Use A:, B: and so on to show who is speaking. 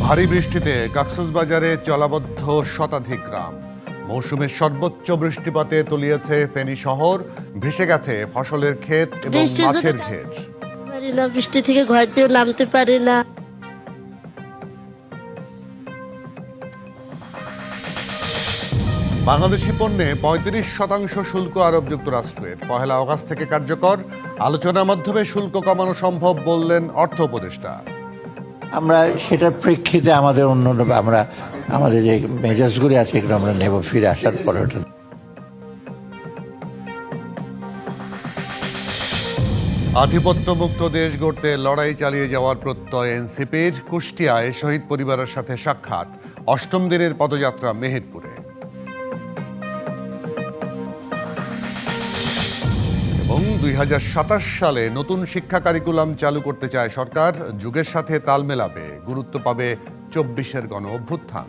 A: ভারী বৃষ্টিতে কক্সবাজারে জলাবদ্ধ শতাধিক গ্রাম। মৌসুমের সর্বোচ্চ বৃষ্টিপাতে তলিয়েছে ফেনী শহর ভেসে গেছে ফসলের ক্ষেত এবং মাছের
B: না-
A: ক্ষেত
B: পারি না বৃষ্টি থেকে ঘর দিয়ে নামতে পারি না
A: বাংলাদেশি পণ্যে পঁয়ত্রিশ শতাংশ শুল্ক আরব যুক্তরাষ্ট্রের। পহেলা অগাস্ট থেকে কার্যকর। আলোচনার মাধ্যমে শুল্ক কমানো সম্ভব বললেন অর্থ উপদেষ্টা।
C: আমরা সেটার প্রেক্ষিতে আমাদের অন্য আমরা, আমাদের যে মেজাজগুলি আছে, এগুলো আমরা নেব ফিরে আসার পরে ওটা।
A: আধিপত্যমুক্ত দেশ গড়তে লড়াই চালিয়ে যাওয়ার প্রত্যয় এনসিপির, কুষ্টিয়ায় শহীদ পরিবারের সাথে সাক্ষাৎ। অষ্টম দিনের পদযাত্রা মেহেরপুরে। দুই হাজার সাতাশ সালে নতুন শিক্ষা কারিকুলাম চালু করতে চায় সরকার, যুগের সাথে তাল মেলাবে। গুরুত্ব পাবে চব্বিশের গণ অভ্যুত্থান